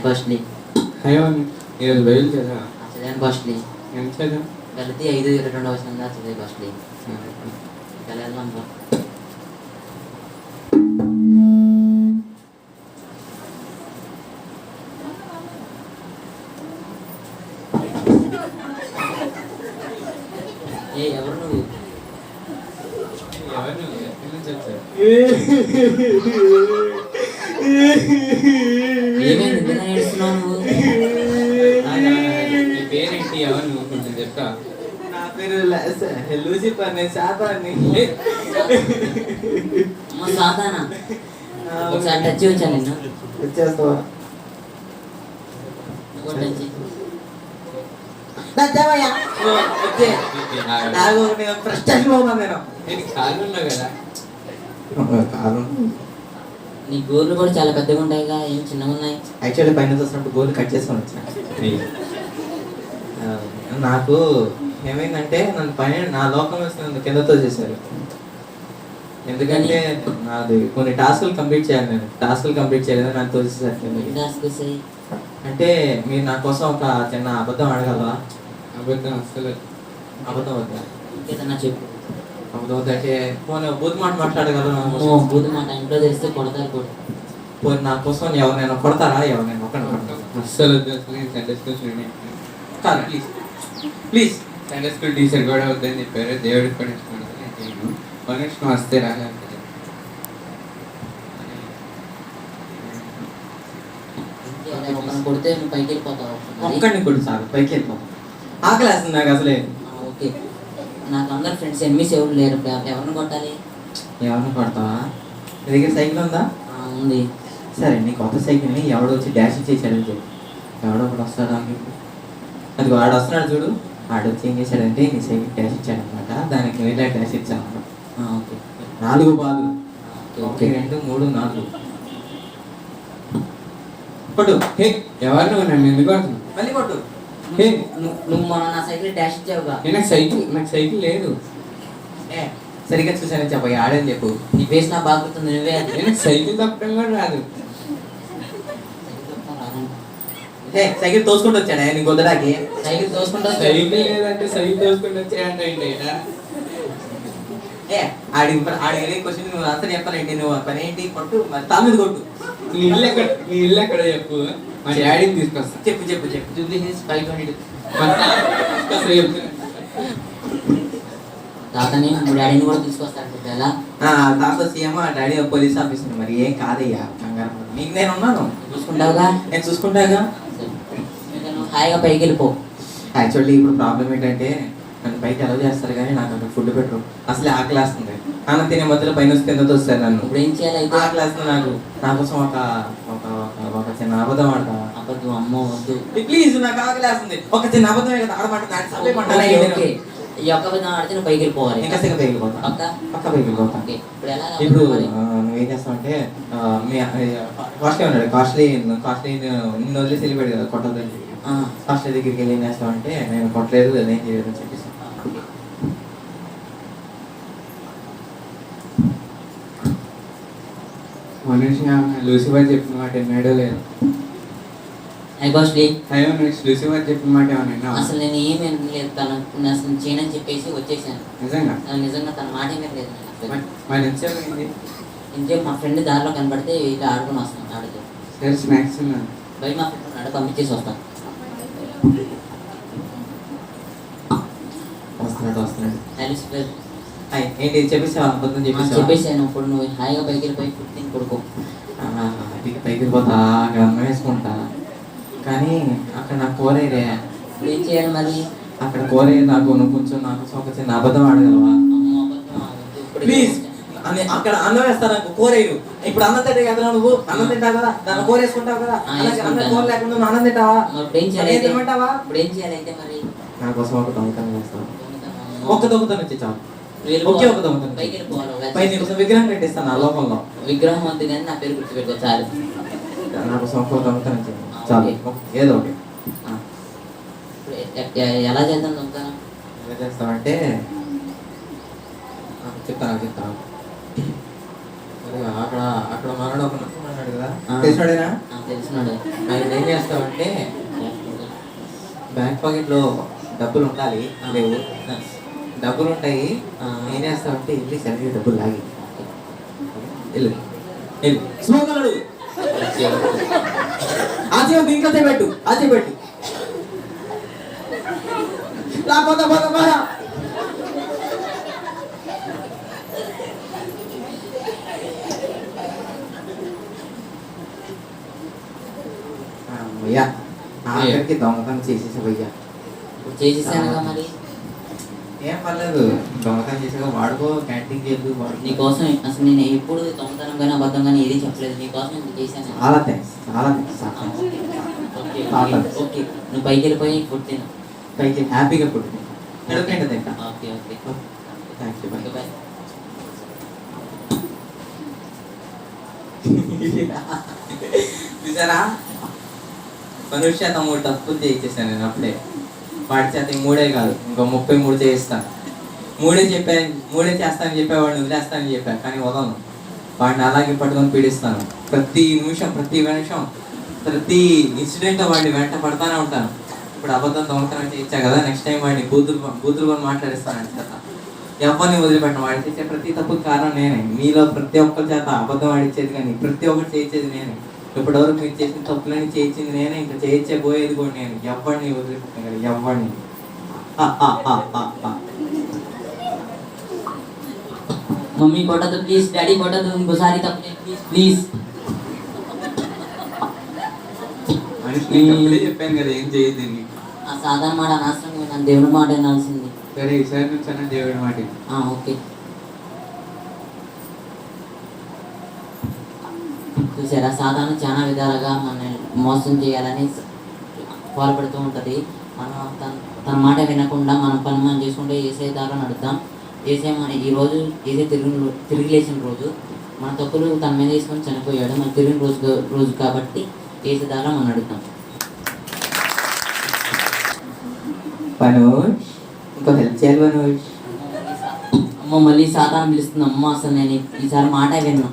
Costly అయ్యో ఈరోజు బయలు కదా? చదివాను కాస్ట్లీ ఎంత చదివా కలిపి ఐదు ఇరవై రెండు వచ్చిన చదివే రా ఏ ఎవరు నువ్వు? ఎవరు నువ్వు? ఎక్కడి చెప్తా నా పేరు లూసిఫర్ నేను అమ్మ సాతానా? ఒకసారి టచ్ నిన్ను? వచ్చేస్తావా? గోర్లు కూడా చాలా పెద్దగా ఉంటాయిగా ఏం చిన్నగా ఉన్నాయి? యాక్చువల్లీ పైన చూసినప్పుడు గోల్ కట్ చేసుకొని వచ్చా. నాకు ఏమైందంటే నన్ను పైన నా లోకం వచ్చిన కిందతో చేశారు. ఎందుకంటే నాది కొన్ని టాస్కులు కంప్లీట్ చేయాలి నేను. టాస్కులు కంప్లీట్ చేయలేదు నాకు. రాసుకొస్తాయి అంటే మీరు నా కోసం ఒక చిన్న అబద్ధం అడగలరా అబద్ధం అసలు అబద్ధం వద్దా? ఇంకేదన్నా చెప్పు. అబద్ధం వద్దా? అంటే పోనీ బూత్ మాట? బూత్ మాట ఇంట్లో తెలిస్తే కొడతారు కూడా. పోనీ నా కోసం ఎవరినైనా కొడతారా? ఎవరినైనా ఒకరిని అస్సలు అసలు కాదు please please Sunday school teacher కూడా వద్దని చెప్పారు దేవుడికి కూడా నేను వస్తే ఒకరిని కొడితే నువ్వు పైకి వెళ్ళిపోతావు మరి? ఒక్కడిని కొడు సార్ పైకి నాకు అసలే. ఓకే. నాకు అందరు ఫ్రెండ్స్ ఎన్మిస్ ఎవరు లేరు ఎవ- ఎవరిని కొట్టాలి? ఎవరిని కొడతావా? నీ దగ్గర సైకిల్ ఉందా? ఆ, ఉంది. సరే నీ కొత్త సైకిల్ని ఎవడో వచ్చి డాష్ చెప్పు. ఎవడో ఒకడు వస్తాడా అని చెప్పు. అది వాడు వస్తున్నాడు చూడు. వాడు వచ్చి ఏం చేశాడంటే నీ సైకిల్ డాష్ ఇచ్చాడనమాట. దానికి నువ్వు డాష్ ఇచ్చాను ఓకే. నాలుగు బాలు. ఓకే. రెండు మూడు నాలుగు. కొట్టు. హే ఎవరు నువ్వు నన్ను ఎందుకు కొడుతున్నావు? మళ్ళీ కొట్టు. హే. నువ్వు మొన్న నా సైకిల్ డాష్ ఇచ్చావుగా. నాకు సైకిల్ నాకు సైకిల్ లేదు. ఏ. సరిగ్గా చూసానని చెప్పు ఆడని చెప్పు. నీ ఫేస్ నా బాగా గుర్తుంది నువ్వే. నేను సైకిల్ తప్పడం కూడా రాదు ఏ సైకిల్ తోసుకుంటూ వచ్చాడా? నీ గొద్దడాకి సైకిల్ తోసుకుంటా సైకిల్ లేదంటే సైకిల్ తోసుకుంటూ వచ్చాయంటే ఏంటి ఏ ఆడి ఆడి క్వశ్చన్ నువ్వు ఆన్సర్ చెప్పాలంటే నువ్వు పని ఏంటి? కొట్టు మరి తా మీద కొట్టు. నీ ఇల్లు ఎక్కడ నీ ఇల్లు ఎక్కడ చెప్పు? మా డాడీని తీసుకొస్తా. చెప్పు చెప్పు చెప్పు. జూబ్లీ హిల్స్ ఫైవ్ మా తాతని మా డాడీని కూడా తీసుకొస్తాడు ఇప్పుడు ఎలా? ఆ, తాత సీఎం ఆ డాడీ పోలీస్ ఆఫీసర్. మరి ఏం కాదయ్యా? కంగారు. నీకు నేను ఉన్నాను. చూసుకుంటావుగా? నేను చూసుకుంటాగా? హాయిగా పైకి వెళ్ళిపో. యాక్చువల్లీ ఇప్పుడు ప్రాబ్లం ఏంటంటే నన్ను బయట ఎలా చేస్తారు కానీ నాకు అక్కడ ఫుడ్ పెట్టరు. అసలే ఆకలి వేస్తుంది అన్నం తినే మధ్యలో పైన వచ్చి కిందతో వస్తారు నన్ను. ఇప్పుడు ఏం చేయాలి అయితే? ఆకలి వేస్తుంది నాకు నా కోసం ఒక ఒక ఒక- చిన్న అబద్ధం ఆడతావా అబద్ధం? అమ్మో వద్దు. ప్లీజ్ నాకు ఆకలి వేస్తుంది ఒక చిన్న అబద్ధమే కదా ఆడమంటే ఓకే? ఈ ఒక్క అబద్ధం ఆడితే నువ్వు పైకి వెళ్ళిపోవాలి. ఇంకా సిగ పక్క? పక్క పైకిపోతా ఓకే ఇప్పుడు ఎలా ఇప్పుడు నువ్వేం చేస్తావంటే ఆ, మీ కాస్ట్లీ ఉన్నాడు కాస్ట్లీ కాస్ట్లీ నిన్ను వదిలేసి వెళ్ళిపోయాడు కదా కొట్టదని కాస్ట్లీ దగ్గరికి వెళ్ళి ఏం చేస్తావంటే నేను కొట్టలేదు అదేం చేయలేదు అని చెప్పేసి. మనిషి లూసిఫర్ చెప్పిన మాట విన్నాడో లేదు? ఐ కాస్ట్లీ అయ్యో నెక్స్ట్ లూసిఫర్ చెప్పిన మాట ఏమన్నా విన్నావా? అసలు నేను ఏమీ లేదు తను అసలు చేయనని చెప్పేసి వచ్చేసాను. నిజంగా? నిజంగా తన మాట ఏమీ లేదు. మరి- ఎంతసేపు అయింది? మా ఫ్రెండ్ దారిలో కనబడితే ఇట్లా ఆడుకొని వస్తాను ఆడుతూ. సరే స్నాక్స్ ఉన్నాను బయట మా ఫ్రెండ్ ఉన్నాడు పంపించేసి వస్తాను. వస్తున్నాడు వస్తున్నాడు హలో హాయ్ ఏంటి చెప్పేసావా? అబద్ధం చెప్పేసావా? చెప్పేసాను ఇప్పుడు నువ్వు హాయిగా పైకి వెళ్ళిపోయి తిని కొడుకో పైకి పోతా అక్కడ అన్నం వేసుకుంటా. కానీ అక్కడ నాకు కోరేరే. ఏం చేయాలి మరి? అక్కడ కోరే నాకు నువ్వు కొంచెం నాకు ఒక చిన్న అబద్ధం ఆడగలవా? ప్లీజ్ అని అక్కడ అన్నం వేస్తా నాకు కూరేరు ఇప్పుడు అన్నం తింటే కదా నువ్వు? అన్నం తింటావు కదా? దాన్ని కూర వేసుకుంటావు కదా? ఆ, అలాగే అన్నం. కూర లేకుండా నువ్వు అన్నం తింటావా? ఇప్పుడు ఏం చేయాలి మరి అయితే? నా కోసం ఒక దొంగతనం చేస్తావు అమ్మో. ఒక్క దొంగతనం వచ్చి చాలు. ఒకే ఒక దొంగతనం పైకి వెళ్ళిపోవాలి ఒక పై నీకు విగ్రహం కట్టిస్తాను నా లోపంలో విగ్రహం వద్దు కానీ నా పేరు గుర్తుపెట్టుకో చాలు. నా కోసం ఒక దొంగతనం చేయి చాలు. ఏదో ఒకటి. ఆ. ఎలా చేద్దాం దొంగతనం? ఎలా చేస్తామంటే ఆ, చెప్తాను చెప్తాను. అక్కడ అక్కడ మనడు ఒక ఉన్నాడు కదా. తెలిసినాడేనా తెలిసినాడు ఆయన ఏం చేస్తామంటే బ్యాంక్ పాకెట్లో డబ్బులు ఉండాలి లేవు. డబ్బులు ఉంటాయి. ఏం చేస్తామంటే వెళ్ళి సరిగ్గా డబ్బులు లాగి. వెళ్ళు. వెళ్ళు. స్మోకలడు ఆచే దీంట్లో పెట్టు. ఆచే పెట్టు. లా పోత పోత. అమ్మయ్యా ఆఖరికి దొంగతనం చేసేసి భయ్యా ఇప్పుడు చేసేసానుగా మరి ఏం పర్లేదు దొంగతనం చేసాక వాడుకో క్యాంటీన్కి వెళ్ళు వాడుకో నీకోసం అసలు నేను ఎప్పుడు దొంగతనం కానీ అబద్ధం కానీ ఏది చెప్పలేదు నీకోసం ఇంత చేశాను చాలా థ్యాంక్స్ చాలా థ్యాంక్స్ ఓకే, నువ్వు పైకి వెళ్ళిపోయి ఫుడ్ తిను పైకి హ్యాపీగా తింటా okay okay thank you bye చూసారా మనుష్య చేత మూడు తప్పులు చేయించేసాను నేను అప్పుడే. వాడి చేత మూడే కాదు ఇంకా ముప్పై మూడు చేయిస్తాను మూడే చెప్పాను మూడే చేస్తానని చెప్పేవాడిని వదిలేస్తానని చెప్పాను కానీ వదలను. వాడిని అలాగే పట్టుకొని పీడిస్తాను. ప్రతి నిమిషం ప్రతి నిమిషం ప్రతి ఇన్సిడెంట్ వాడిని వెంట పడతానే ఉంటాను. ఇప్పుడు అబద్ధం దొంగతనం చేయించా కదా నెక్స్ట్ టైం వాడిని బూతులు బూతులు కూడా మాట్లాడిస్తానంట కదా. ఎవరిని వదిలిపెట్టను? వాడి చేసే ప్రతి తప్పు కారణం నేనే. మీలో ప్రతి ఒక్కరి చేత అబద్ధం ఆడిచ్చేది కానీ ప్రతి ఒక్కరు చేయించేది నేనే. ఇప్పటివరకు మీరు చేసిన తప్పులని చేయించింది నేనే ఇంకా చేయించే పోయేది కూడా నేను. ఎవరిని వదిలిపెట్టాను కదా ఆ. మమ్మీ కొట్టదు ప్లీజ్ డాడీ కొట్టదు ఇంకోసారి తప్పు ప్లీజ్ ప్లీజ్ చెప్పాను కదా ఏం. ఆ సాధారణ మాట అనవసరం దేవుని మాట వినాల్సింది సరే ఈసారి నుంచి అన్న దేవుడి మాట. ఓకే. చూసారా? సాధారణ చాలా విధాలుగా మనల్ని మోసం చేయాలని పాల్పడుతూ ఉంటుంది. మనం తన తన మాట వినకుండా మన పని మనం చేసుకుంటే ఏసే దాకా నడుద్దాం. ఏసే మన ఈరోజు ఏసే తిరిగి తిరిగి లేచిన రోజు మన తప్పులు తన మీద వేసుకొని చనిపోయాడు. మన తిరిగిన రోజు రోజు కాబట్టి ఏసే దాకా మనం నడుద్దాం. మనోజ్ ఇంకో హెల్ప్ చేయాలి మనోజ్. అమ్మ మళ్ళీ సాధారణ పిలుస్తుంది. అమ్మ అసలు నేను ఈసారి మాట విన్నాను